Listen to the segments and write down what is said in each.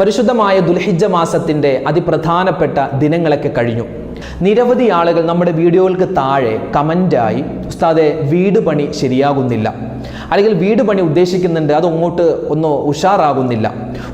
പരിശുദ്ധമായ ദുൽഹിജ മാസത്തിന്റെ അതിപ്രധാനപ്പെട്ട ദിനങ്ങളൊക്കെ കഴിഞ്ഞു. നിരവധി ആളുകൾ നമ്മുടെ വീഡിയോകൾക്ക് താഴെ കമന്റായി ഉസ്താദെ വീട് പണി ശരിയാകുന്നില്ല. അല്ലെങ്കിൽ വീട് പണി ഉദ്ദേശിക്കുന്നുണ്ട് അത് അങ്ങോട്ട് ഒന്ന് ഉഷാറാകുന്നില്ല.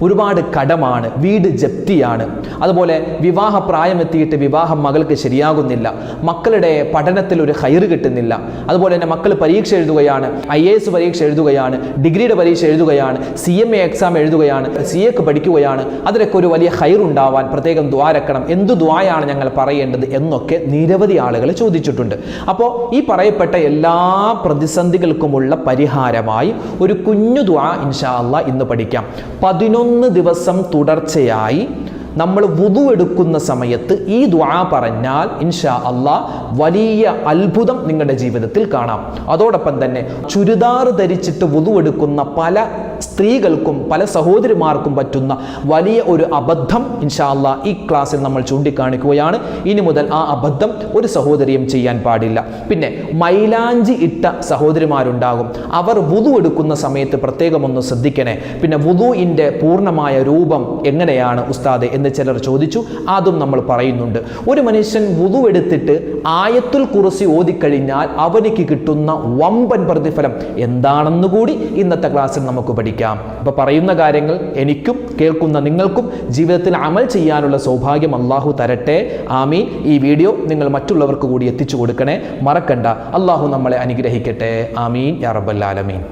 ഒരുപാട് കടമാണ് വീട് ജപ്തിയാണ്. അതുപോലെ വിവാഹ പ്രായമെത്തിയിട്ട് വിവാഹം മകൾക്ക് ശരിയാകുന്നില്ല. മക്കളുടെ പഠനത്തിൽ ഒരു ഹൈർ കിട്ടുന്നില്ല. അതുപോലെ തന്നെ മക്കൾ പരീക്ഷ എഴുതുകയാണ് ഐ എ എസ് പരീക്ഷ എഴുതുകയാണ് ഡിഗ്രിയുടെ പരീക്ഷ എഴുതുകയാണ് സി എം എ എക്സാം എഴുതുകയാണ് സി എക്ക് പഠിക്കുകയാണ്. അതിലൊക്കെ ഒരു വലിയ ഹൈറുണ്ടാവാൻ പ്രത്യേകം ദ്വാരക്കണം എന്ത് ദ്വായാണ് ഞങ്ങൾ പറയേണ്ടത് എന്നൊക്കെ നിരവധി ആളുകൾ ചോദിച്ചിട്ടുണ്ട്. അപ്പോൾ ഈ പറയപ്പെട്ട എല്ലാ പ്രതിസന്ധികൾക്കുമുള്ള പരിഹാരമായി ഒരു കുഞ്ഞു ദ്വാ ഇൻഷാ അള്ളാ ഇന്ന് പഠിക്കാം. പതിനൊന്ന് ദിവസം തുടർച്ചയായി നമ്മൾ വുതു എടുക്കുന്ന സമയത്ത് ഈ ദ്വാ പറഞ്ഞാൽ ഇൻഷാ അള്ളാ വലിയ അത്ഭുതം നിങ്ങളുടെ ജീവിതത്തിൽ കാണാം. അതോടൊപ്പം തന്നെ ചുരിദാർ ധരിച്ചിട്ട് വുതു എടുക്കുന്ന പല സ്ത്രീകൾക്കും പല സഹോദരിമാർക്കും പറ്റുന്ന വലിയ ഒരു അബദ്ധം അള്ളാ ഈ ക്ലാസ്സിൽ നമ്മൾ ചൂണ്ടിക്കാണിക്കുകയാണ്. ഇനി മുതൽ ആ അബദ്ധം ഒരു സഹോദരിയും ചെയ്യാൻ പാടില്ല. പിന്നെ മൈലാഞ്ചി ഇട്ട സഹോദരിമാരുണ്ടാകും. അവർ വുതു എടുക്കുന്ന സമയത്ത് പ്രത്യേകം ഒന്ന് ശ്രദ്ധിക്കണേ. പിന്നെ വുതുവിന്റെ പൂർണമായ രൂപം എങ്ങനെയാണ് ഉസ്താദെ എന്ന് ചിലർ ചോദിച്ചു. അതും നമ്മൾ പറയുന്നുണ്ട്. ഒരു മനുഷ്യൻ വുതുവെടുത്തിട്ട് ആയത്തുൽ കുറിസി ഓതിക്കഴിഞ്ഞാൽ അവനിക്ക് കിട്ടുന്ന വമ്പൻ പ്രതിഫലം എന്താണെന്ന് കൂടി ഇന്നത്തെ ക്ലാസ്സിൽ നമുക്ക് പഠിക്കാം. അപ്പൊ പറയുന്ന കാര്യങ്ങൾ എനിക്കും കേൾക്കുന്ന നിങ്ങൾക്കും ജീവിതത്തിൽ അമൽ ചെയ്യാനുള്ള സൗഭാഗ്യം അള്ളാഹു തരട്ടെ. ആമീൻ. ഈ വീഡിയോ നിങ്ങൾ മറ്റുള്ളവർക്ക് കൂടി എത്തിച്ചു കൊടുക്കണേ. മറക്കണ്ട. അള്ളാഹു നമ്മളെ അനുഗ്രഹിക്കട്ടെ. ആമീൻ. യാ റബ്ബൽ ആലമീൻ.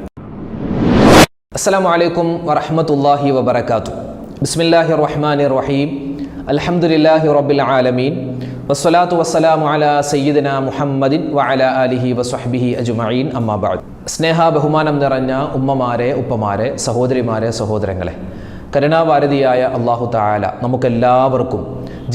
അസ്സലാമു അലൈക്കും വറഹ്മത്തുള്ളാഹി വബറകാതുഹു റഹ്മാനി റഹീം അൽഹംദുലില്ലാഹി റബ്ബിൽ ആലമീൻ. വസ്സലാത്തു വസ്സലാമു അലാ സയ്യിദിന മുഹമ്മദിൻ വഅല ആലിഹി വസ്വഹ്ബിഹി അജ്മഈൻ. അമ്മാ ബഅദ്. സ്നേഹ ബഹുമാനം നിറഞ്ഞ ഉമ്മമാരെ ഉപ്പമാരെ സഹോദരിമാരെ സഹോദരങ്ങളെ. കരുണാഭാരതിയായ അള്ളാഹു താല നമുക്കെല്ലാവർക്കും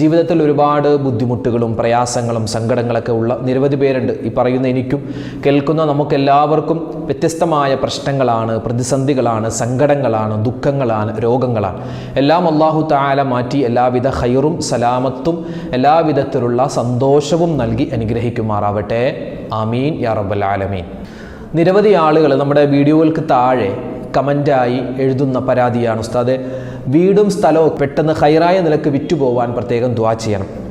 ജീവിതത്തിൽ ഒരുപാട് ബുദ്ധിമുട്ടുകളും പ്രയാസങ്ങളും സങ്കടങ്ങളൊക്കെ ഉള്ള നിരവധി പേരുണ്ട്. ഈ പറയുന്ന എനിക്കും കേൾക്കുന്ന നമുക്കെല്ലാവർക്കും വ്യത്യസ്തമായ പ്രശ്നങ്ങളാണ് പ്രതിസന്ധികളാണ് സങ്കടങ്ങളാണ് ദുഃഖങ്ങളാണ് രോഗങ്ങളാണ്. എല്ലാം അള്ളാഹു താല മാറ്റി എല്ലാവിധ ഹൈറും സലാമത്തും എല്ലാവിധത്തിലുള്ള സന്തോഷവും നൽകി അനുഗ്രഹിക്കുമാറാവട്ടെ. ആമീൻ. യാ റബ്ബൽ ആലമീൻ. നിരവധി ആളുകൾ നമ്മുടെ വീഡിയോകൾക്ക് താഴെ കമന്റായി എഴുതുന്ന പരാതിയാണ്. ഉസ്താദെ വീടും സ്ഥലവും പെട്ടെന്ന് ഹൈറായ നിലയ്ക്ക് വിറ്റുപോവാൻ പ്രത്യേകം ദ്വാ ചെയ്യണം.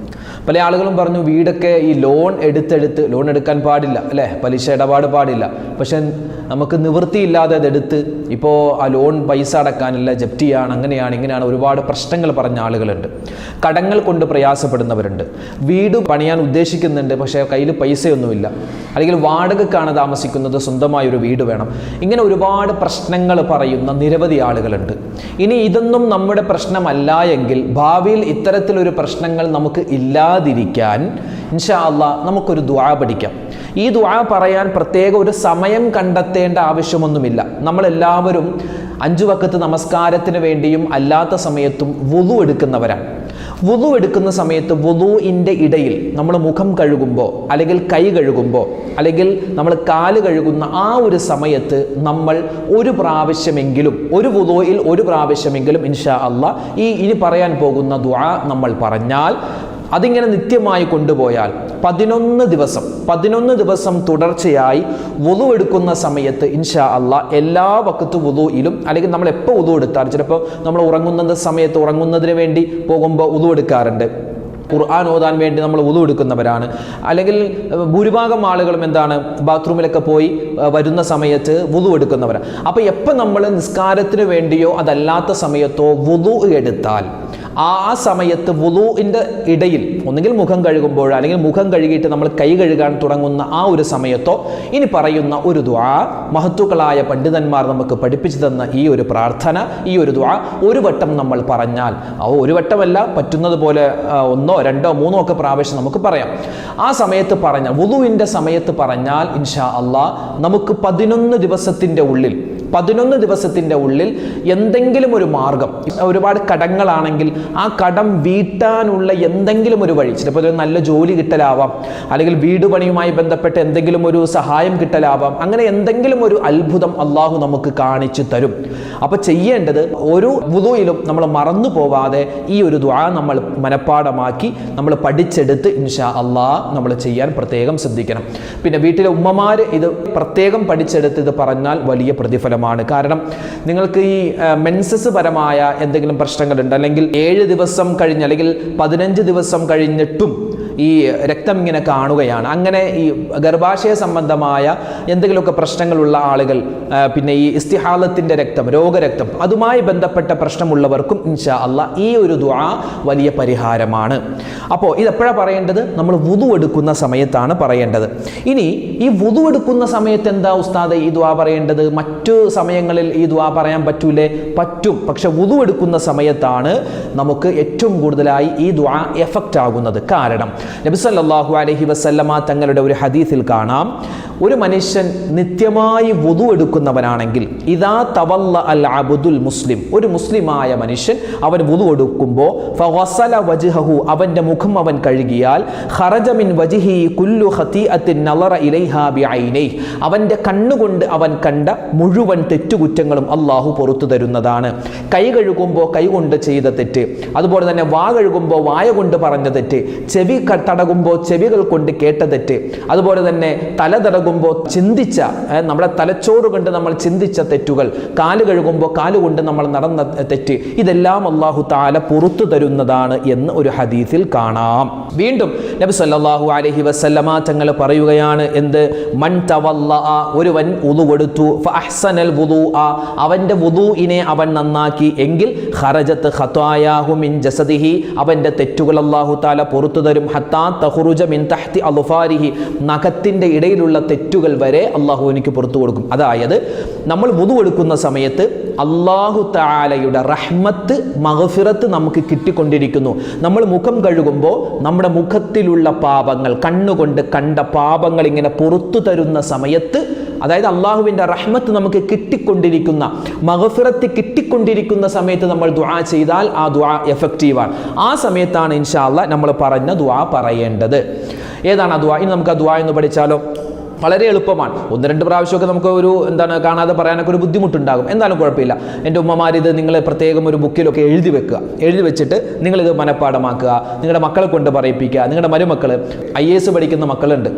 പല ആളുകളും പറഞ്ഞു വീടൊക്കെ ഈ ലോൺ എടുത്തെടുത്ത് ലോൺ എടുക്കാൻ പാടില്ല അല്ലേ? പലിശ ഇടപാട് പാടില്ല. പക്ഷെ നമുക്ക് നിവൃത്തിയില്ലാതെ അതെടുത്ത് ഇപ്പോൾ ആ ലോൺ പൈസ അടക്കാനില്ല ജപ്തിയാണ് അങ്ങനെയാണ് ഇങ്ങനെയാണ് ഒരുപാട് പ്രശ്നങ്ങൾ പറഞ്ഞ ആളുകളുണ്ട്. കടങ്ങൾ കൊണ്ട് പ്രയാസപ്പെടുന്നവരുണ്ട്. വീട് പണിയാൻ ഉദ്ദേശിക്കുന്നുണ്ട് പക്ഷേ കയ്യിൽ പൈസയൊന്നുമില്ല. അല്ലെങ്കിൽ വാടകക്കാണ് താമസിക്കുന്നത് സ്വന്തമായ ഒരു വീട് വേണം. ഇങ്ങനെ ഒരുപാട് പ്രശ്നങ്ങൾ പറയുന്ന നിരവധി ആളുകളുണ്ട്. ഇനി ഇതൊന്നും നമ്മുടെ പ്രശ്നമല്ല എങ്കിൽ ഭാവിയിൽ ഇത്തരത്തിലൊരു പ്രശ്നങ്ങൾ നമുക്ക് ഇല്ലാതിരിക്കാൻ ഇൻഷാ അള്ളാ നമുക്കൊരു ദ്വാ പഠിക്കാം. ഈ ദ്വാ പറയാൻ പ്രത്യേക ഒരു സമയം കണ്ടെത്തേണ്ട ആവശ്യമൊന്നുമില്ല. നമ്മളെല്ലാവരും അഞ്ചു വക്കത്ത് നമസ്കാരത്തിന് വേണ്ടിയും അല്ലാത്ത സമയത്തും വുതു എടുക്കുന്നവരാണ്. വുതു എടുക്കുന്ന സമയത്ത് വുതുവിന്റെ ഇടയിൽ നമ്മൾ മുഖം കഴുകുമ്പോൾ അല്ലെങ്കിൽ കൈ കഴുകുമ്പോൾ അല്ലെങ്കിൽ നമ്മൾ കാൽ കഴുകുന്ന ആ ഒരു സമയത്ത് നമ്മൾ ഒരു പ്രാവശ്യമെങ്കിലും ഒരു വുതുവിൽ ഒരു പ്രാവശ്യമെങ്കിലും ഇൻഷാ അള്ളാ ഈ ഇനി പറയാൻ പോകുന്ന ദ്വാ നമ്മൾ പറഞ്ഞാൽ അതിങ്ങനെ നിത്യമായി കൊണ്ടുപോയാൽ പതിനൊന്ന് ദിവസം പതിനൊന്ന് ദിവസം തുടർച്ചയായി വുതു എടുക്കുന്ന സമയത്ത് ഇൻഷാ അല്ല എല്ലാ വക്കത്ത് വുതുയിലും അല്ലെങ്കിൽ നമ്മൾ എപ്പോൾ വുതു എടുത്താലും ചിലപ്പോൾ നമ്മൾ ഉറങ്ങുന്നത് സമയത്ത് ഉറങ്ങുന്നതിന് വേണ്ടി പോകുമ്പോൾ വുതു എടുക്കാറുണ്ട്. ഖുർആൻ ഓതാൻ വേണ്ടി നമ്മൾ ഉതു എടുക്കുന്നവരാണ്. അല്ലെങ്കിൽ ഭൂരിഭാഗം ആളുകളും എന്താണ് ബാത്റൂമിലൊക്കെ പോയി വരുന്ന സമയത്ത് വുതു എടുക്കുന്നവരാണ് അപ്പോൾ എപ്പോൾ നമ്മൾ നിസ്കാരത്തിന് വേണ്ടിയോ അതല്ലാത്ത സമയത്തോ വുതു എടുത്താൽ ആ സമയത്ത് വുളുവിന്റെ ഇടയിൽ ഒന്നുകിൽ മുഖം കഴുകുമ്പോൾ അല്ലെങ്കിൽ മുഖം കഴുകിയിട്ട് നമ്മൾ കൈ കഴുകാൻ തുടങ്ങുന്ന ആ ഒരു സമയത്തോ ഇനി പറയുന്ന ഒരു ദ്വാ മഹത്തുക്കളായ പണ്ഡിതന്മാർ നമുക്ക് പഠിപ്പിച്ചു തന്ന ഈ ഒരു പ്രാർത്ഥന ഈ ഒരു ദ്വാ ഒരു വട്ടം നമ്മൾ പറഞ്ഞാൽ ആ ഒരു വട്ടമല്ല പറ്റുന്നത് പോലെ ഒന്നോ രണ്ടോ മൂന്നോ ഒക്കെ പ്രാവശ്യം നമുക്ക് പറയാം. ആ സമയത്ത് പറഞ്ഞാൽ വുളുവിന്റെ സമയത്ത് പറഞ്ഞാൽ ഇൻഷാ അള്ളാ നമുക്ക് പതിനൊന്ന് ദിവസത്തിന്റെ ഉള്ളിൽ പതിനൊന്ന് ദിവസത്തിന്റെ ഉള്ളിൽ എന്തെങ്കിലും ഒരു മാർഗം ഒരുപാട് കടങ്ങളാണെങ്കിൽ ആ കടം വീട്ടാനുള്ള എന്തെങ്കിലും ഒരു വഴി ചിലപ്പോൾ ഒരു നല്ല ജോലി കിട്ടലാവാം അല്ലെങ്കിൽ വീട് പണിയുമായി ബന്ധപ്പെട്ട് എന്തെങ്കിലും ഒരു സഹായം കിട്ടലാവാം അങ്ങനെ എന്തെങ്കിലും ഒരു അത്ഭുതം അള്ളാഹു നമുക്ക് കാണിച്ചു തരും. അപ്പോൾ ചെയ്യേണ്ടത് ഒരു വുതുയിലും നമ്മൾ മറന്നു പോവാതെ ഈ ഒരു ദ്വാ നമ്മൾ മനഃപ്പാടമാക്കി നമ്മൾ പഠിച്ചെടുത്ത് ഇൻഷാ അള്ളാഹ് നമ്മൾ ചെയ്യാൻ പ്രത്യേകം ശ്രദ്ധിക്കണം. പിന്നെ വീട്ടിലെ ഉമ്മമാർ ഇത് പ്രത്യേകം പഠിച്ചെടുത്ത് ഇത് പറഞ്ഞാൽ വലിയ പ്രതിഫലമാണ് പരിഹാരമാണ് കാരണം നിങ്ങൾക്ക് ഈ മെൻസസ് പരമായ എന്തെങ്കിലും പ്രശ്നങ്ങളുണ്ട് അല്ലെങ്കിൽ ഏഴ് ദിവസം കഴിഞ്ഞ് അല്ലെങ്കിൽ പതിനഞ്ച് ദിവസം കഴിഞ്ഞിട്ടും ഈ രക്തം ഇങ്ങനെ കാണുകയാണ്. അങ്ങനെ ഈ ഗർഭാശയ സംബന്ധമായ എന്തെങ്കിലുമൊക്കെ പ്രശ്നങ്ങളുള്ള ആളുകൾ പിന്നെ ഈ ഇസ്തിഹാലത്തിന്റെ രക്തം രോഗരക്തം അതുമായി ബന്ധപ്പെട്ട പ്രശ്നമുള്ളവർക്കും ഇൻഷാ അല്ല ഈ ഒരു ദുആ വലിയ പരിഹാരമാണ്. അപ്പോൾ ഇതെപ്പോഴാണ് പറയേണ്ടത്? നമ്മൾ വുതു എടുക്കുന്ന സമയത്താണ് പറയേണ്ടത്. ഇനി ഈ വുതു എടുക്കുന്ന സമയത്ത് എന്താ ഉസ്താദ് ഈ ദുആ പറയേണ്ടത്? മറ്റു സമയങ്ങളിൽ ഈ ദുആ പറയാൻ പറ്റൂലേ? പറ്റും. പക്ഷെ വുതു എടുക്കുന്ന സമയത്താണ് നമുക്ക് ഏറ്റവും കൂടുതലായി ഈ ദുആ എഫക്റ്റ് ആകുന്നത്. കാരണം നബി സല്ലല്ലാഹു അലൈഹി വസല്ലമ തങ്ങളുടെ ഒരു ഹദീസിൽ കാണാം. ഒരു മനുഷ്യൻ നിത്യമായി വുതു എടുക്കുന്നവനാണെങ്കിൽ ഇതാ തവല്ല അൽ അബുദുൽ മുസ്ലിം ഒരു മുസ്ലിമായ മനുഷ്യൻ അവൻ വുതു എടുക്കുമ്പോൾ ഫവസല അവന്റെ മുഖം അവൻ കഴുകിയാൽ ഖറജ വജിഹി കുല്ലു അത്തിൻ നളറ ഇലൈഹാ ബിഐനൈഹി അവന്റെ കണ്ണുകൊണ്ട് അവൻ കണ്ട മുഴുവൻ തെറ്റുകുറ്റങ്ങളും അള്ളാഹു പുറത്തു തരുന്നതാണ്. കൈ കഴുകുമ്പോൾ കൈ കൊണ്ട് ചെയ്ത തെറ്റ് അതുപോലെ തന്നെ വാ കഴുകുമ്പോൾ വായ കൊണ്ട് പറഞ്ഞ തെറ്റ് ചെവി തടകുമ്പോൾ ചെവികൾ കൊണ്ട് കേട്ട തെറ്റ്. അതുപോലെ തന്നെ തല തടകുമ്പോൾ ചിന്തിച്ച നമ്മുടെ തലച്ചോറ് കൊണ്ട് നമ്മൾ ചിന്തിച്ച തെറ്റുകൾ കാൽ കഴുകുമ്പോൾ കാലുകൊണ്ട് നമ്മൾ നടന്ന തെറ്റ് ഇതെല്ലാം അള്ളാഹു താല പുറത്തു തരുന്നതാണ് എന്ന് ഒരു ഹദീസിൽ കാണാം. വീണ്ടും നബി സല്ലാഹു അലഹി വസല്ലമ തങ്ങൾ പറയുകയാണ് എന്ത്? മൻ തവല്ല ഒരുവൻ ഉതു കൊടുത്തു. അഹ്സനൽ വുദൂഅ അവന്റെ വുദൂഇനെ അവൻ നന്നാക്കി. എങ്കിൽ ഖറജത്ത് ഖത്വായാഹു മിൻ ജസദിഹി അവന്റെ തെറ്റുകൾ അള്ളാഹു താല പുറത്തു തരും. ഹത്താ തഹുറുജ മിൻ തഹ്തി അലുഫാരിഹി നഖത്തിന്റെ ഇടയിലുള്ള തെറ്റുകൾ വരെ അള്ളാഹു എനിക്ക് പുറത്തു കൊടുക്കും. അതായത് നമ്മൾ വുദു എടുക്കുന്ന സമയത്ത് അള്ളാഹു താലയുടെ റഹ്മത്ത് മഹഫിറത്ത് നമുക്ക് കിട്ടിക്കൊണ്ടിരിക്കുന്നു. നമ്മൾ മുഖം കഴുകുമ്പോൾ നമ്മുടെ മുഖത്തിലുള്ള പാപങ്ങൾ കണ്ണുകൊണ്ട് കണ്ട പാപങ്ങൾ ഇങ്ങനെ പുറത്തു തരുന്ന സമയത്ത് അതായത് അള്ളാഹുവിന്റെ റഹ്മത്ത് നമുക്ക് കിട്ടിക്കൊണ്ടിരിക്കുന്ന മഹഫിറത്ത് കിട്ടിക്കൊണ്ടിരിക്കുന്ന സമയത്ത് നമ്മൾ ദുആ ചെയ്താൽ ആ ദുആ എഫക്റ്റീവാണ് ആ സമയത്താണ് അള്ളാ നമ്മൾ പറഞ്ഞ ദുആ പറയേണ്ടത്. ഏതാണ് ആ ദുആ? ഇനി നമുക്ക് ആ ദുആ എന്ന് പഠിച്ചാലോ? വളരെ എളുപ്പമാണ്. ഒന്ന് രണ്ട് പ്രാവശ്യമൊക്കെ നമുക്ക് ഒരു എന്താണ് കാണാതെ പറയാനൊക്കെ ഒരു ബുദ്ധിമുട്ടുണ്ടാകും. എന്നാലും കുഴപ്പമില്ല. എന്റെ ഉമ്മമാർ ഇത് നിങ്ങൾ പ്രത്യേകം ഒരു ബുക്കിലൊക്കെ എഴുതി വെക്കുക. എഴുതി വെച്ചിട്ട് നിങ്ങളിത് മനഃപ്പാടമാക്കുക. നിങ്ങളുടെ മക്കളെ കൊണ്ട് പറയിപ്പിക്കുക. നിങ്ങളുടെ മരുമക്കൾ ഐ എസ് പഠിക്കുന്ന മക്കളുണ്ട്.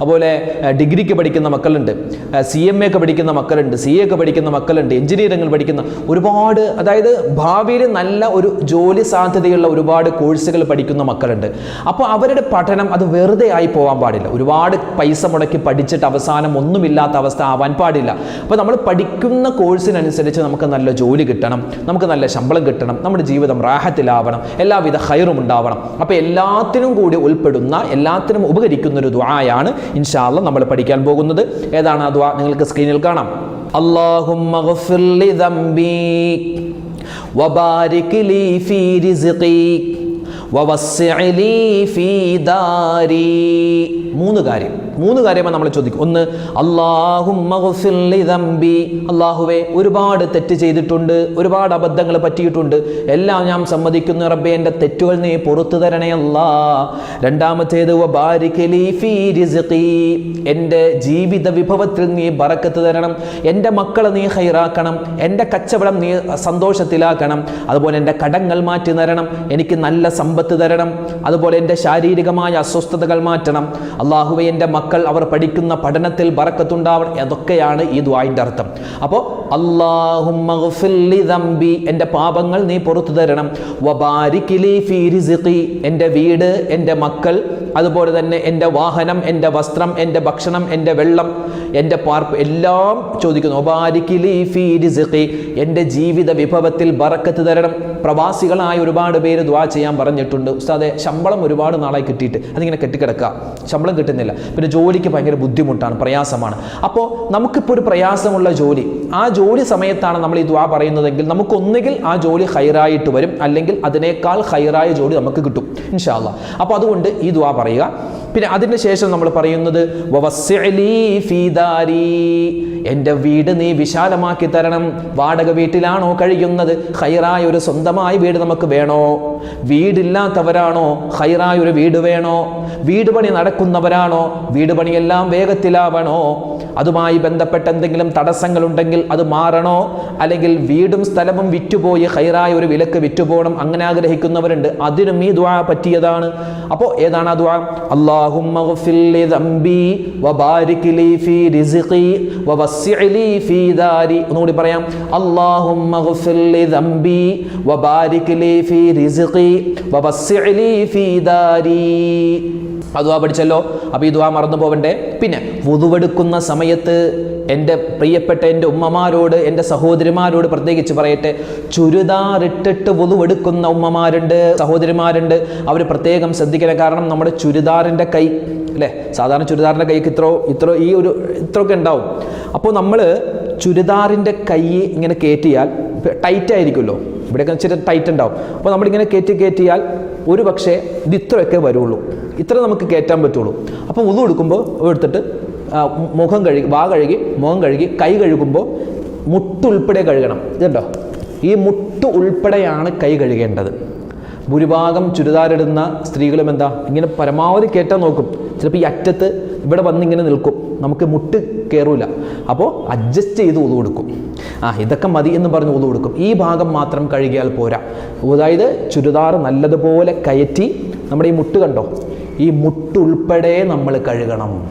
അതുപോലെ ഡിഗ്രിക്ക് പഠിക്കുന്ന മക്കളുണ്ട്. സി എം എ ഒക്കെ പഠിക്കുന്ന മക്കളുണ്ട്. സി എ ഒക്കെ പഠിക്കുന്ന മക്കളുണ്ട്. എഞ്ചിനീയറിംഗ് പഠിക്കുന്ന ഒരുപാട് അതായത് ഭാവിയിൽ നല്ല ഒരു ജോലി സാധ്യതയുള്ള ഒരുപാട് കോഴ്സുകൾ പഠിക്കുന്ന മക്കളുണ്ട്. അപ്പോൾ അവരുടെ പഠനം അത് വെറുതെ ആയി പോകാൻ പാടില്ല. ഒരുപാട് പൈസ മുടക്കി പഠിച്ചിട്ട് അവസാനം ഒന്നുമില്ലാത്ത അവസ്ഥ ആവാൻ പാടില്ല അപ്പോൾ നമ്മൾ പഠിക്കുന്ന കോഴ്സിനനുസരിച്ച് നമുക്ക് നല്ല ജോലി കിട്ടണം നമുക്ക് നല്ല ശമ്പളം കിട്ടണം നമ്മുടെ ജീവിതം റാഹത്തിലാവണം എല്ലാവിധ ഹൈറും ഉണ്ടാവണം അപ്പോൾ എല്ലാത്തിനും കൂടി ഉൾപ്പെടുന്ന എല്ലാത്തിനും ഉപകരിക്കുന്ന ഒരു ദ്വായാണ് ഇൻഷാല്ല നമ്മൾ പഠിക്കാൻ പോകുന്നത് ഏതാണ് ആ ദ്വാ നിങ്ങൾക്ക് സ്ക്രീനിൽ കാണാം اللهم اغفر لي ذنبي وبارك لي في رزقي ووسع لي في داري മൂന്ന് കാര്യം മൂന്ന് കാര്യമാണ് നമ്മൾ ചോദിക്കും. ഒന്ന് അള്ളാഹുമ്മി അള്ളാഹുവെ ഒരുപാട് തെറ്റ് ചെയ്തിട്ടുണ്ട് ഒരുപാട് അബദ്ധങ്ങൾ പറ്റിയിട്ടുണ്ട്. എല്ലാം ഞാൻ സമ്മതിക്കുന്നു റബ്ബെ എന്റെ തെറ്റുകൾ നീ പുറത്തു തരണേ അല്ലാ. രണ്ടാമത്തേത്. എന്റെ ജീവിത വിഭവത്തിൽ നീ ബറക്കത്ത് തരണം. എന്റെ മക്കളെ നീ ഹൈറാക്കണം എന്റെ കച്ചവടം നീ സന്തോഷത്തിലാക്കണം. അതുപോലെ എന്റെ കടങ്ങൾ മാറ്റി തരണം. എനിക്ക് നല്ല സമ്പത്ത് തരണം. അതുപോലെ എന്റെ ശാരീരികമായ അസ്വസ്ഥതകൾ മാറ്റണം. അള്ളാഹുവെ എന്റെ മക്കൾ അവർ പഠിക്കുന്ന പഠനത്തിൽ ബറക്കത്തുണ്ടാവണം അതൊക്കെയാണ് ഈ ദ്വായിന്റെ അർത്ഥം. അപ്പോൾ അള്ളാഹുമ്മി എന്റെ പാപങ്ങൾ നീ പുറത്തു തരണം. വബാരിക്കിലി ഫീ എന്റെ വീട് എന്റെ മക്കൾ അതുപോലെ തന്നെ എന്റെ വാഹനം എന്റെ വസ്ത്രം എന്റെ ഭക്ഷണം എന്റെ വെള്ളം എന്റെ പാർപ്പ് എല്ലാം ചോദിക്കുന്നു. എന്റെ ജീവിത വിഭവത്തിൽ ബറക്കത്ത് തരണം. പ്രവാസികളായ ഒരുപാട് പേര് ദ്വാ ചെയ്യാൻ പറഞ്ഞിട്ടുണ്ട്. ഉസ്താദെ ശമ്പളം ഒരുപാട് നാളായി കിട്ടിയിട്ട് അതിങ്ങനെ കെട്ടിക്കിടക്കുക. ശമ്പളം കിട്ടുന്നില്ല. പിന്നെ ജോലിക്ക് ഭയങ്കര ബുദ്ധിമുട്ടാണ് പ്രയാസമാണ്. അപ്പോൾ നമുക്കിപ്പോൾ ഒരു പ്രയാസമുള്ള ജോലി. ആ ജോലി സമയത്താണ് നമ്മൾ ഈ ദ്വാ പറയുന്നതെങ്കിൽ നമുക്കൊന്നുകിൽ ആ ജോലി ഹൈറായിട്ട് വരും. അല്ലെങ്കിൽ അതിനേക്കാൾ ഹൈറായ ജോലി നമുക്ക് കിട്ടും. ഇൻഷാല്ല അപ്പോൾ അതുകൊണ്ട് ഈ ദ്വാ പറയുക. പിന്നെ അതിന് ശേഷം നമ്മൾ പറയുന്നത്. എന്റെ വീട് നീ വിശാലമാക്കി തരണം. വാടക വീട്ടിലാണോ കഴിയുന്നത്? ഹൈറായ ഒരു സ്വന്തമായ വീട് നമുക്ക് വേണോ? വീടില്ലാത്തവരാണോ? ഹൈറായ ഒരു വീട് വേണോ? വീട് പണി നടക്കുന്നവരാണോ? വീട് പണിയെല്ലാം വേഗത്തിലാവണോ? അതുമായി ബന്ധപ്പെട്ട എന്തെങ്കിലും തടസ്സങ്ങളുണ്ടെങ്കിൽ അത് മാറണോ? അല്ലെങ്കിൽ വീടും സ്ഥലവും വിറ്റുപോയി ഹൈറായ ഒരു വിലക്ക് വിറ്റുപോകണം അങ്ങനെ ആഗ്രഹിക്കുന്നവരുണ്ട്. അതിനും ഈ ദ്വാ പറ്റിയതാണ്. അപ്പോൾ ഏതാണ് ആ ദ്വാ ഒന്നുകൂടി പറയാം. അല്ലാഹുമ്മ ദാരി അതുവാ പഠിച്ചല്ലോ. അപ്പോൾ ഈ ദുവാ മറന്നു പോവണ്ടേ? പിന്നെ വുതുവെടുക്കുന്ന സമയത്ത് എന്റെ പ്രിയപ്പെട്ട എന്റെ ഉമ്മമാരോട് എന്റെ സഹോദരിമാരോട് പ്രത്യേകിച്ച് പറയട്ടെ ചുരിദാറിട്ടിട്ട് വുതുവെടുക്കുന്ന ഉമ്മമാരുണ്ട് സഹോദരിമാരുണ്ട്. അവർ പ്രത്യേകം ശ്രദ്ധിക്കണം കാരണം നമ്മുടെ ചുരിദാറിന്റെ കൈ അല്ലേ? സാധാരണ ചുരിദാറിന്റെ കൈക്ക് ഇത്രോ ഇത്രോ ഈ ഒരു ഇത്രയൊക്കെ ഉണ്ടാവും. അപ്പോൾ നമ്മൾ ചുരിദാറിന്റെ കൈ ഇങ്ങനെ കയറ്റിയാൽ ടൈറ്റ് ആയിരിക്കുമല്ലോ. ഇവിടെയൊക്കെ ഇച്ചിരി ടൈറ്റ് ഉണ്ടാവും. അപ്പോൾ നമ്മളിങ്ങനെ കയറ്റി കയറ്റിയാൽ ഒരു പക്ഷേ ഇത് ഇത്രയൊക്കെ വരുള്ളൂ. ഇത്ര നമുക്ക് കയറ്റാൻ പറ്റുള്ളൂ. അപ്പോൾ ഉതു എടുക്കുമ്പോൾ എടുത്തിട്ട് മുഖം കഴുകി വാ കഴുകി മുഖം കഴുകി കൈ കഴുകുമ്പോൾ മുട്ടുൾപ്പെടെ കഴുകണം. ഇതുണ്ടോ? ഈ മുട്ട് ഉൾപ്പെടെയാണ് കൈ കഴുകേണ്ടത്. ഭൂരിഭാഗം ചുരിദാരിടുന്ന സ്ത്രീകളും എന്താ? ഇങ്ങനെ പരമാവധി കയറ്റാൻ നോക്കും. ചിലപ്പോൾ ഈ അറ്റത്ത് ഇവിടെ വന്ന് ഇങ്ങനെ നിൽക്കും. നമുക്ക് മുട്ട് കയറൂല അപ്പോൾ അഡ്ജസ്റ്റ് ചെയ്ത് ഉതു കൊടുക്കും. ആ ഇതൊക്കെ മതി എന്ന് പറഞ്ഞ് ഉതു കൊടുക്കും. ഈ ഭാഗം മാത്രം കഴുകിയാൽ പോരാ. അതായത് ചുരിദാർ നല്ലതുപോലെ കയറ്റി നമ്മുടെ ഈ മുട്ട് കണ്ടോ? ഈ മുട്ടുൾപ്പെടെ നമ്മൾ കഴുകണം.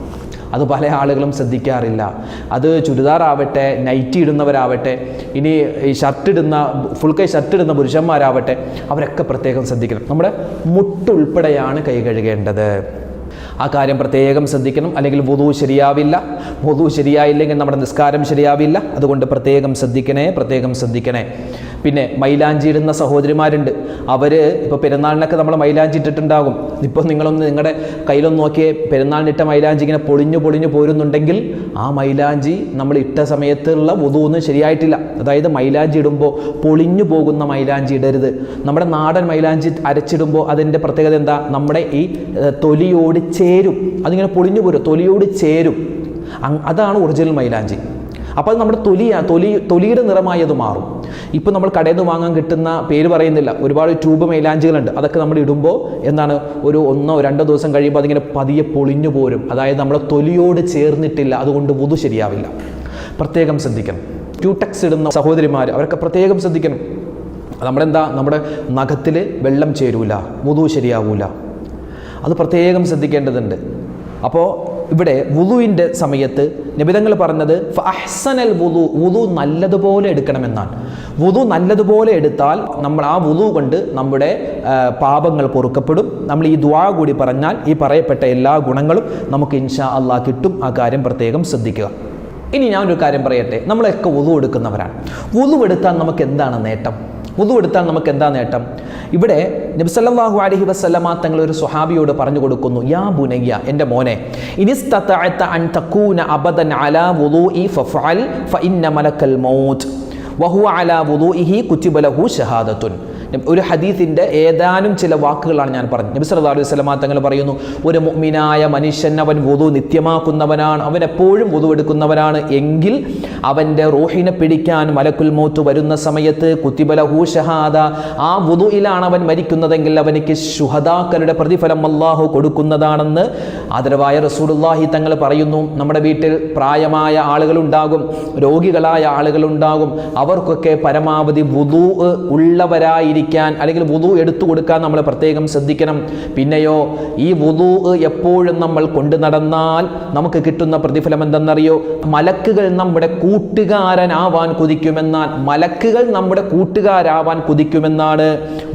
അത് പല ആളുകളും ശ്രദ്ധിക്കാറില്ല. അത് ചുരിദാറാവട്ടെ നൈറ്റി ഇടുന്നവരാവട്ടെ ഇനി ഈ ഷർട്ട് ഇടുന്ന ഫുൾ കൈ ഷർട്ട് ഇടുന്ന പുരുഷന്മാരാവട്ടെ അവരൊക്കെ പ്രത്യേകം ശ്രദ്ധിക്കണം. നമ്മുടെ മുട്ടുൾപ്പെടെയാണ് കൈ കഴുകേണ്ടത്. ആ കാര്യം പ്രത്യേകം ശ്രദ്ധിക്കണം. അല്ലെങ്കിൽ വധു ശരിയാവില്ല. വധു ശരിയായില്ലെങ്കിൽ നമ്മുടെ നിസ്കാരം ശരിയാവില്ല. അതുകൊണ്ട് പ്രത്യേകം ശ്രദ്ധിക്കണേ പ്രത്യേകം ശ്രദ്ധിക്കണേ. പിന്നെ മൈലാഞ്ചി ഇടുന്ന സഹോദരിമാരുണ്ട്. അവർ ഇപ്പോൾ പെരുന്നാളിനൊക്കെ നമ്മൾ മൈലാഞ്ചി ഇട്ടിട്ടുണ്ടാകും. ഇപ്പോൾ നിങ്ങളൊന്ന് നിങ്ങളുടെ കയ്യിലൊന്ന് നോക്കിയേ പെരുന്നാളിനിട്ട മൈലാഞ്ചി ഇങ്ങനെ പൊളിഞ്ഞു പൊളിഞ്ഞു പോരുന്നുണ്ടെങ്കിൽ ആ മൈലാഞ്ചി നമ്മൾ ഇട്ട സമയത്തുള്ള ഒന്നും ശരിയായിട്ടില്ല. അതായത് മൈലാഞ്ചി ഇടുമ്പോൾ പൊളിഞ്ഞു പോകുന്ന മൈലാഞ്ചി ഇടരുത്. നമ്മുടെ നാടൻ മൈലാഞ്ചി അരച്ചിടുമ്പോൾ അതിന്റെ പ്രത്യേകത എന്താ? നമ്മുടെ ഈ തൊലിയോട് ചേരും. അതിങ്ങനെ പൊളിഞ്ഞു പോരും തൊലിയോട് ചേരും. അതാണ് ഒറിജിനൽ മൈലാഞ്ചി. അപ്പോൾ നമ്മുടെ തൊലിയാണ് തൊലി തൊലിയുടെ നിറമായി അത് മാറും ഇപ്പം നമ്മൾ കടയിൽ നിന്ന് വാങ്ങാൻ കിട്ടുന്ന പേര് പറയുന്നില്ല. ഒരുപാട് ട്യൂബ് മൈലാഞ്ചികളുണ്ട്. അതൊക്കെ നമ്മൾ ഇടുമ്പോൾ എന്താണ് ഒരു ഒന്നോ രണ്ടോ ദിവസം കഴിയുമ്പോൾ അതിങ്ങനെ പതിയെ പൊളിഞ്ഞു പോരും. അതായത് നമ്മളെ തൊലിയോട് ചേർന്നിട്ടില്ല. അതുകൊണ്ട് വുതു ശരിയാവില്ല. പ്രത്യേകം ശ്രദ്ധിക്കണം. ട്യൂടെക്സ് ഇടുന്ന സഹോദരിമാർ അവരൊക്കെ പ്രത്യേകം ശ്രദ്ധിക്കണം. നമ്മളെന്താ? നമ്മുടെ നഖത്തിൽ വെള്ളം ചേരൂല. വുതു ശരിയാവൂല. അത് പ്രത്യേകം ശ്രദ്ധിക്കേണ്ടതുണ്ട്. അപ്പോൾ ഇവിടെ വുളുവിന്റെ സമയത്ത് നിബിതങ്ങൾ പറഞ്ഞത് അഹ്സനൽ വുളു വുളു നല്ലതുപോലെ എടുക്കണമെന്നാണ്. വുളു നല്ലതുപോലെ എടുത്താൽ നമ്മൾ ആ വുതു കൊണ്ട് നമ്മുടെ പാപങ്ങൾ പൊറുക്കപ്പെടും. നമ്മൾ ഈ ദ്വാ കൂടി പറഞ്ഞാൽ ഈ പറയപ്പെട്ട എല്ലാ ഗുണങ്ങളും നമുക്ക് ഇൻഷാ അള്ളാഹ് കിട്ടും. ആ കാര്യം പ്രത്യേകം ശ്രദ്ധിക്കുക. ഇനി ഞാനൊരു കാര്യം പറയട്ടെ. നമ്മളൊക്കെ വുതു എടുക്കുന്നവരാണ്. വുതു എടുത്താൽ നമുക്ക് എന്താണ് നേട്ടം? വുതു എടുത്താൽ നമുക്ക് എന്താ നേട്ടം? ഇവിടെ നബ്സല്ലാഹു അലഹി വസ്ലമ തങ്ങൾ ഒരു സ്വഹാബിയോട് പറഞ്ഞു കൊടുക്കുന്നു യാ ബുനയ്യ എന്റെ മോനെ ഇനി അൻ തകൂന അബദൻ അലാ വുളൂഇ ഫഫഅൽ ഫഇന്ന മലക്കൽ മൗത്ത്. വഹുവ അലാ വുദൂഇഹി കുതിബ ലഹു ഷഹാദത്തുൻ ഒരു ഹദീസിന്റെ ഏതാനും ചില വാക്കുകളാണ് ഞാൻ പറഞ്ഞത്. നബി സല്ലല്ലാഹു അലൈഹി തങ്ങൾ പറയുന്നു ഒരു മുഅ്മിനായ മനുഷ്യൻ അവൻ വുദു നിത്യമാക്കുന്നവനാണ്. അവൻ എപ്പോഴും വുദു എടുക്കുന്നവനാണ്. എങ്കിൽ അവന്റെ റൂഹിനെ പിടിക്കാൻ മലക്കുൽ മൗത്ത് വരുന്ന സമയത്ത് കുത്തിബലഹു ഷഹാദ ആ വുദുയിലാണ് അവൻ മരിക്കുന്നതെങ്കിൽ അവനിക്ക് ശുഹദാക്കളുടെ പ്രതിഫലം അള്ളാഹു കൊടുക്കുന്നതാണെന്ന് ആദരവായ റസൂലുള്ളാഹി തങ്ങൾ പറയുന്നു. നമ്മുടെ വീട്ടിൽ പ്രായമായ ആളുകളുണ്ടാകും രോഗികളായ ആളുകളുണ്ടാകും. അവർക്കൊക്കെ പരമാവധി വുദു ഉള്ളവരായിരിക്കാൻ അല്ലെങ്കിൽ വുതു എടുത്തു കൊടുക്കാൻ നമ്മൾ പ്രത്യേകം ശ്രദ്ധിക്കണം. പിന്നെയോ ഈ വുതു എപ്പോഴും നമ്മൾ കൊണ്ടു നടന്നാൽ നമുക്ക് കിട്ടുന്ന പ്രതിഫലം എന്തെന്നറിയോ? മലക്കുകൾ നമ്മുടെ കൂട്ടുകാരനാവാൻ കുതിക്കുമെന്നാൽ മലക്കുകൾ നമ്മുടെ കൂട്ടുകാരാവാൻ കുതിക്കുമെന്നാണ്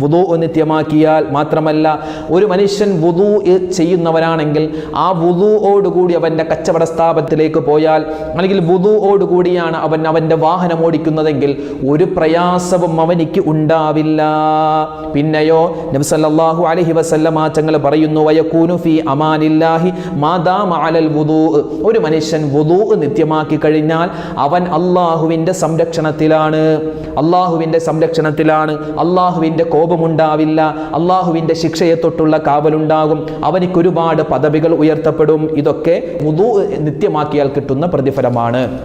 വുതു നിത്യമാക്കിയാൽ മാത്രമല്ല ഒരു മനുഷ്യൻ വുതു ചെയ്യുന്നവനാണെങ്കിൽ ആ വുതുവോടുകൂടി അവന്റെ കച്ചവട സ്ഥാപനത്തിലേക്ക് പോയാൽ അല്ലെങ്കിൽ വുതുവോടുകൂടിയാണ് അവൻ അവന്റെ വാഹനം ഓടിക്കുന്നതെങ്കിൽ ഒരു പ്രയാസവും അവനിക്ക് ഉണ്ടാവില്ല. പിന്നെയോ നബി അലഹി വസല്ലമ തങ്ങൾ പറയുന്നു വയക്കൂനു ഫി അമാനില്ലാഹി മാദാമ അലൽ വുദൂ. ഒരു മനുഷ്യൻ വുദൂ നിത്യമാക്കി കഴിഞ്ഞാൽ അവൻ അള്ളാഹുവിന്റെ സംരക്ഷണത്തിലാണ്. അള്ളാഹുവിന്റെ സംരക്ഷണത്തിലാണ്. അള്ളാഹുവിന്റെ കോപമുണ്ടാവില്ല. അള്ളാഹുവിന്റെ ശിക്ഷയെ തൊട്ടുള്ള കാവലുണ്ടാകും. അവനിക്ക് ഒരുപാട് പദവികൾ ഉയർത്തപ്പെടും. ഇതൊക്കെ വുദൂ നിത്യമാക്കിയാൽ കിട്ടുന്ന പ്രതിഫലമാണ്.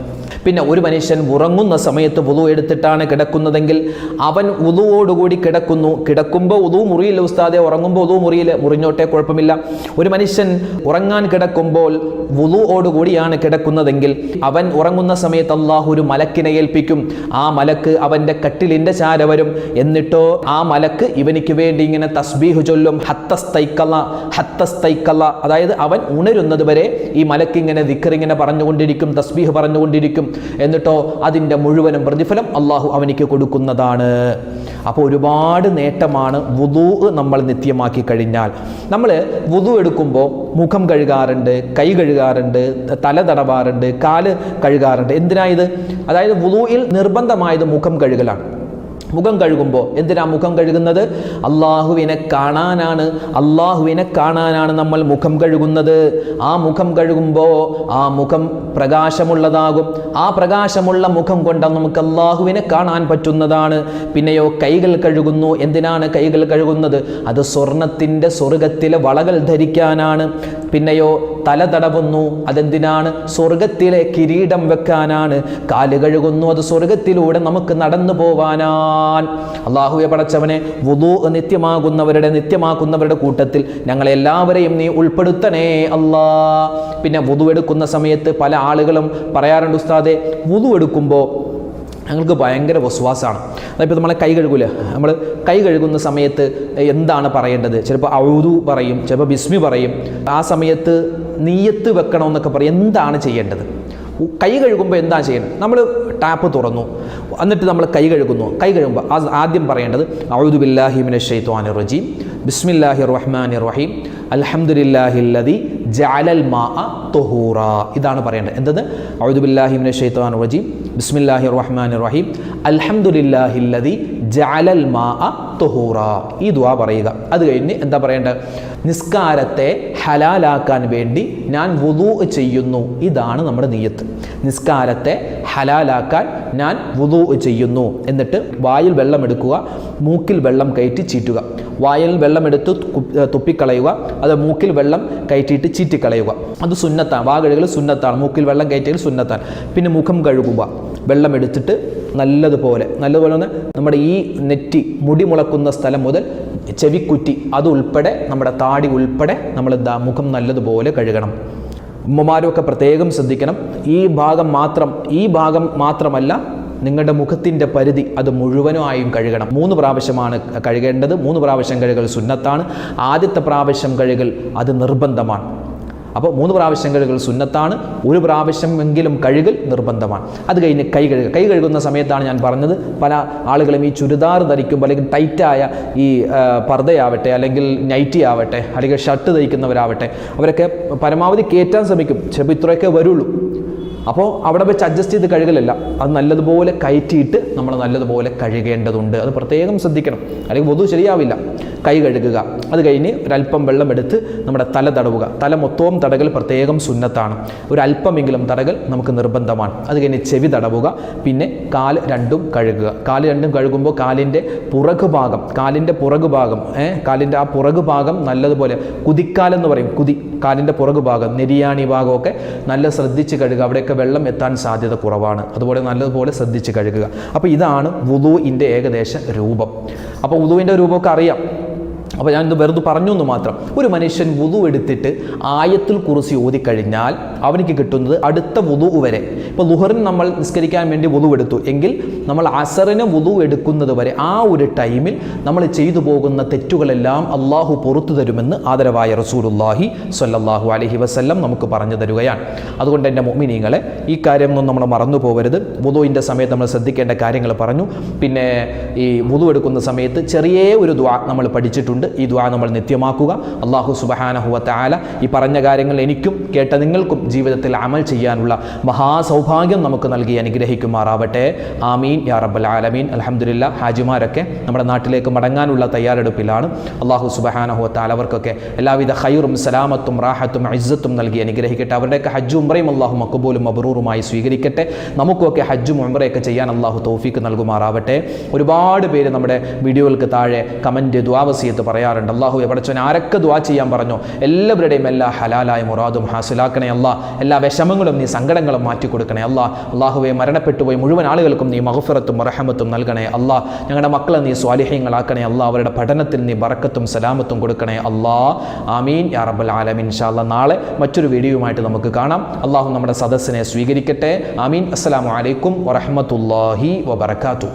പിന്നെ ഒരു മനുഷ്യൻ ഉറങ്ങുന്ന സമയത്ത് വുളു എടുത്തിട്ടാണ് കിടക്കുന്നതെങ്കിൽ അവൻ ഉതുവോടുകൂടി കിടക്കുന്നു. കിടക്കുമ്പോൾ ഉതു മുറിയില്ല ഉസ്താദെ ഉറങ്ങുമ്പോൾ ഉതു മുറിയിൽ മുറിഞ്ഞോട്ടെ കുഴപ്പമില്ല. ഒരു മനുഷ്യൻ ഉറങ്ങാൻ കിടക്കുമ്പോൾ വുളുവോടുകൂടിയാണ് കിടക്കുന്നതെങ്കിൽ അവൻ ഉറങ്ങുന്ന സമയത്ത് അള്ളാഹു ഒരു മലക്കിനെ ഏൽപ്പിക്കും. ആ മലക്ക് അവന്റെ കട്ടിലിന്റെ ചാര വരും. എന്നിട്ടോ ആ മലക്ക് ഇവനിക്ക് വേണ്ടി ഇങ്ങനെ തസ്ബീഹ് ചൊല്ലും. ഹത്തസ്തൈക്കല ഹത്തസ്തൈക്കല അതായത് അവൻ ഉണരുന്നത് വരെ ഈ മലക്ക് ഇങ്ങനെ ദിക്കറിങ്ങനെ പറഞ്ഞുകൊണ്ടിരിക്കും തസ്ബീഹ് പറഞ്ഞുകൊണ്ടിരിക്കും. എന്നിട്ടോ അതിന്റെ മുഴുവനും പ്രതിഫലം അള്ളാഹു അവനിക്ക് കൊടുക്കുന്നതാണ്. അപ്പോൾ ഒരുപാട് നേട്ടമാണ് വുതു നമ്മൾ നിത്യമാക്കി കഴിഞ്ഞാൽ. നമ്മൾ വുതു എടുക്കുമ്പോൾ മുഖം കഴുകാറുണ്ട് കൈ കഴുകാറുണ്ട് തല തടവാറുണ്ട് കാൽ കഴുകാറുണ്ട്. എന്തിനായത് അതായത് വുതുയിൽ നിർബന്ധമായത് മുഖം കഴുകലാണ്. മുഖം കഴുകുമ്പോൾ എന്തിനാ മുഖം കഴുകുന്നത്? അള്ളാഹുവിനെ കാണാനാണ് അള്ളാഹുവിനെ കാണാനാണ് നമ്മൾ മുഖം കഴുകുന്നത്. ആ മുഖം കഴുകുമ്പോൾ ആ മുഖം പ്രകാശമുള്ളതാകും. ആ പ്രകാശമുള്ള മുഖം കൊണ്ട് നമുക്ക് അള്ളാഹുവിനെ കാണാൻ പറ്റുന്നതാണ്. പിന്നെയോ കൈകൾ കഴുകുന്നു എന്തിനാണ് കൈകൾ കഴുകുന്നത്? അത് സ്വർണത്തിന്റെ സ്വർഗത്തിലെ വളകൾ ധരിക്കാനാണ്. പിന്നെയോ തല തടവുന്നു അതെന്തിനാണ്? സ്വർഗത്തിലെ കിരീടം വെക്കാനാണ്. കാൽ കഴുകുന്നു. അത് സ്വർഗത്തിലൂടെ നമുക്ക് നടന്നു പോവാനാൻ അള്ളാഹുവെ പടച്ചവനെ വുതു നിത്യമാകുന്നവരുടെ നിത്യമാക്കുന്നവരുടെ കൂട്ടത്തിൽ ഞങ്ങളെല്ലാവരെയും നീ ഉൾപ്പെടുത്തണേ അല്ലാ. പിന്നെ വുതു എടുക്കുന്ന സമയത്ത് പല ആളുകളും പറയാറുണ്ട് ഉസ്താദെ വുതു എടുക്കുമ്പോൾ ഞങ്ങൾക്ക് ഭയങ്കര വിശ്വാസമാണ്. അതായത് നമ്മളെ കൈ കഴുകൂല? നമ്മൾ കൈ കഴുകുന്ന സമയത്ത് എന്താണ് പറയേണ്ടത്? ചിലപ്പോൾ ഔതു പറയും ചിലപ്പോൾ ബിസ്മി പറയും. ആ സമയത്ത് നീയത്ത് വെക്കണമെന്നൊക്കെ പറയും. എന്താണ് ചെയ്യേണ്ടത്? കൈ കഴുകുമ്പോൾ എന്താ ചെയ്യേണ്ടത്? നമ്മൾ ടാപ്പ് തുറന്നു. എന്നിട്ട് നമ്മൾ കൈ കഴുകുന്നു. കൈ കഴുകുമ്പോൾ ആദ്യം പറയേണ്ടത് ഔദു ബില്ലാഹിമിനെ ഷെയ്ത്വാൻ റജീം. ബിസ്മില്ലാഹി റഹ്മാൻ റഹീം. അൽഹംദുലില്ലാഹില്ലദി ജഅലൽ മാ തൊഹൂറ. ഇതാണ് പറയേണ്ടത്. എന്തത് ഔദു ഷെയ്ത്താൻ റജീം. ബിസ്മില്ലാഹി റഹ്മാൻ റഹീം. അലഹമുല്ലാഹില്ലതി ജഅലൽ മാ തൊഹൂറ. ഈ ദുവാ പറയുക. അത് കഴിഞ്ഞ് എന്താ പറയേണ്ടത്? നിസ്കാരത്തെ ഹലാലാക്കാൻ വേണ്ടി ഞാൻ വുതു ചെയ്യുന്നു. ഇതാണ് നമ്മുടെ നീയത്ത് നിസ്കാരത്തെ ഹലാലാക്കാൻ ഞാൻ വുതു ചെയ്യുന്നു. എന്നിട്ട് വായിൽ വെള്ളം എടുക്കുക മൂക്കിൽ വെള്ളം കയറ്റി ചീറ്റുക. വായിൽ വെള്ളമെടുത്ത് തുപ്പിക്കളയുക. അത് മൂക്കിൽ വെള്ളം കയറ്റിയിട്ട് ചീറ്റിക്കളയുക. അത് സുന്നത്താണ്. വാ കഴുകൽ സുന്നത്താണ്. മൂക്കിൽ വെള്ളം കയറ്റിയാൽ സുന്നത്താണ്. പിന്നെ മുഖം കഴുകുക. വെള്ളം എടുത്തിട്ട് നല്ലതുപോലെ നല്ലതുപോലെ ഒന്ന് നമ്മുടെ ഈ നെറ്റി മുടി മുളക്കുന്ന സ്ഥലം മുതൽ ചെവിക്കുറ്റി അതുൾപ്പെടെ നമ്മുടെ താടി ഉൾപ്പെടെ നമ്മൾ എന്താ മുഖം നല്ലതുപോലെ കഴുകണം. ഉമ്മമാരൊക്കെ പ്രത്യേകം ശ്രദ്ധിക്കണം. ഈ ഭാഗം മാത്രം ഈ ഭാഗം മാത്രമല്ല നിങ്ങളുടെ മുഖത്തിന്റെ പരിധി അത് മുഴുവനുമായും കഴുകണം. മൂന്ന് പ്രാവശ്യമാണ് കഴുകേണ്ടത്. മൂന്ന് പ്രാവശ്യം കഴുകൽ സുന്നത്താണ്. ആദ്യത്തെ പ്രാവശ്യം കഴുകൽ അത് നിർബന്ധമാണ്. അപ്പോൾ മൂന്ന് പ്രാവശ്യം കഴുകൽ സുന്നത്താണ്. ഒരു പ്രാവശ്യമെങ്കിലും കഴുകൽ നിർബന്ധമാണ്. അത് കഴിഞ്ഞ് കൈ കഴുകുക. കൈ കഴുകുന്ന സമയത്താണ് ഞാൻ പറഞ്ഞത് പല ആളുകളും ഈ ചുരിദാർ ധരിക്കുമ്പോൾ അല്ലെങ്കിൽ ടൈറ്റായ ഈ പർദ്ദയാവട്ടെ അല്ലെങ്കിൽ നൈറ്റി ആവട്ടെ അല്ലെങ്കിൽ ഷർട്ട് ധരിക്കുന്നവരാവട്ടെ അവരൊക്കെ പരമാവധി കയറ്റാൻ ശ്രമിക്കും. ചിലപ്പോൾ ഇത്രയൊക്കെ വരുള്ളൂ. അപ്പോൾ അവിടെ വെച്ച് അഡ്ജസ്റ്റ് ചെയ്ത് കഴുകലല്ല. അത് നല്ലതുപോലെ കയറ്റിയിട്ട് നമ്മൾ നല്ലതുപോലെ കഴുകേണ്ടതുണ്ട്. അത് പ്രത്യേകം ശ്രദ്ധിക്കണം. അല്ലെങ്കിൽ വധു ശരിയാവില്ല. കൈ കഴുകുക. അത് കഴിഞ്ഞ് ഒരല്പം വെള്ളം എടുത്ത് നമ്മുടെ തല തടവുക. തല മൊത്തവും തടകൽ പ്രത്യേകം സുന്നത്താണ്. ഒരല്പമെങ്കിലും തടകൽ നമുക്ക് നിർബന്ധമാണ്. അത് കഴിഞ്ഞ് ചെവി തടവുക. പിന്നെ കാൽ രണ്ടും കഴുകുക. കാൽ രണ്ടും കഴുകുമ്പോൾ കാലിന്റെ പുറകു ഭാഗം കാലിന്റെ പുറകു ഭാഗം ഏ കാലിന്റെ ആ പുറകു ഭാഗം നല്ലതുപോലെ കുതിക്കാലെന്ന് പറയും. കുതി കാലിന്റെ പുറകു ഭാഗം നെരിയാണി ഭാഗമൊക്കെ നല്ല ശ്രദ്ധിച്ച് കഴുകുക. അവിടെയൊക്കെ വെള്ളം എത്താൻ സാധ്യത കുറവാണ്. അതുപോലെ നല്ലതുപോലെ ശ്രദ്ധിച്ച് കഴുകുക. അപ്പോൾ ഇതാണ് വുദുവിന്റെ ഏകദേശ രൂപം. അപ്പോൾ വുദുവിന്റെ രൂപമൊക്കെ അറിയാം. അപ്പോൾ ഞാൻ ഇത് വെറുതെ പറഞ്ഞു എന്ന് മാത്രം. ഒരു മനുഷ്യൻ വുതു എടുത്തിട്ട് ആയത്തിൽ കുറിച്ച് ഓതിക്കഴിഞ്ഞാൽ അവനിക്ക് കിട്ടുന്നത് അടുത്ത വുതു വരെ. ഇപ്പോൾ ലുഹറിന് നമ്മൾ നിസ്കരിക്കാൻ വേണ്ടി വുതു എടുത്തു. എങ്കിൽ നമ്മൾ അസറിന് വുതു എടുക്കുന്നത് വരെ ആ ഒരു ടൈമിൽ നമ്മൾ ചെയ്തു പോകുന്ന തെറ്റുകളെല്ലാം അള്ളാഹു പുറത്തു തരുമെന്ന് ആദരവായ റസൂലുല്ലാഹി സ്വല്ലല്ലാഹു അലഹി വസ്ല്ലം നമുക്ക് പറഞ്ഞു തരുകയാണ്. അതുകൊണ്ട് എന്റെ മൊമിനിങ്ങളെ ഈ കാര്യമൊന്നും നമ്മൾ മറന്നു പോകരുത് വുതുവിന്റെ സമയത്ത് നമ്മൾ ശ്രദ്ധിക്കേണ്ട കാര്യങ്ങൾ പറഞ്ഞു. പിന്നെ ഈ വുതു എടുക്കുന്ന സമയത്ത് ചെറിയ ഒരു ദ്വാ നമ്മൾ പഠിച്ചിട്ടുണ്ട്. ഈ ദ്വാ നമ്മൾ നിത്യമാക്കുക. അള്ളാഹു സുബഹാനഹുവ ആല ഈ പറഞ്ഞ കാര്യങ്ങൾ എനിക്കും കേട്ട നിങ്ങൾക്കും ജീവിതത്തിൽ അമൽ ചെയ്യാനുള്ള മഹാസൗഭാഗ്യം നമുക്ക് നൽകി അനുഗ്രഹിക്കുമാറാവട്ടെ. ആമീൻ. യാ റബ്ബൽ ആലമീൻ. അലഹമുല്ല ഹാജിമാരൊക്കെ നമ്മുടെ നാട്ടിലേക്ക് മടങ്ങാനുള്ള തയ്യാറെടുപ്പിലാണ്. അള്ളാഹു സുബഹാനഹുവ ആല അവർക്കൊക്കെ എല്ലാവിധ ഹൈറും സലാമത്തും റാഹത്തും ഇസ്സത്തും നൽകി അനുഗ്രഹിക്കട്ടെ. അവരുടെയൊക്കെ ഹജ്ജും ഉംറയും അള്ളാഹു മക്കബൂലും മബറൂറുമായി സ്വീകരിക്കട്ടെ. നമുക്കൊക്കെ ഹജ്ജും ഉംറയൊക്കെ ചെയ്യാൻ അള്ളാഹു തൗഫീക്ക് നൽകുമാറാവട്ടെ. ഒരുപാട് പേര് നമ്മുടെ വീഡിയോകൾക്ക് താഴെ കമന്റ് ദ്വാവസിയത്ത് പറയാറുണ്ട്. അള്ളാഹു എവിടച്ചവൻ ആരൊക്കെ ദുവാ ചെയ്യാൻ പറഞ്ഞു എല്ലാവരുടെയും എല്ലാ ഹലാലായ മുറാദും ഹാസിലാക്കണേ അല്ല. എല്ലാ വിഷമങ്ങളും നീ സങ്കടങ്ങളും മാറ്റി കൊടുക്കണേ അല്ല. അള്ളാഹുവെ മരണപ്പെട്ടുപോയി മുഴുവൻ ആളുകൾക്കും നീ മഹഫിറത്തും റഹമത്തും നൽകണേ അല്ല. ഞങ്ങളുടെ മക്കളെ നീ സ്വാലിഹ്യങ്ങളാക്കണേ അല്ല. അവരുടെ പഠനത്തിൽ നീ ബറക്കത്തും സലാമത്തും കൊടുക്കണേ അല്ലാ. ആമീൻ. യാ റബ്ബൽ ആലമീൻ. ഇൻഷാല്ല നാളെ മറ്റൊരു വീഡിയോയുമായിട്ട് നമുക്ക് കാണാം. അള്ളാഹു നമ്മുടെ സദസ്സിനെ സ്വീകരിക്കട്ടെ. ആമീൻ. അസ്സലാമു അലൈക്കും വറഹമത്തല്ലാഹി വബർക്കാത്തു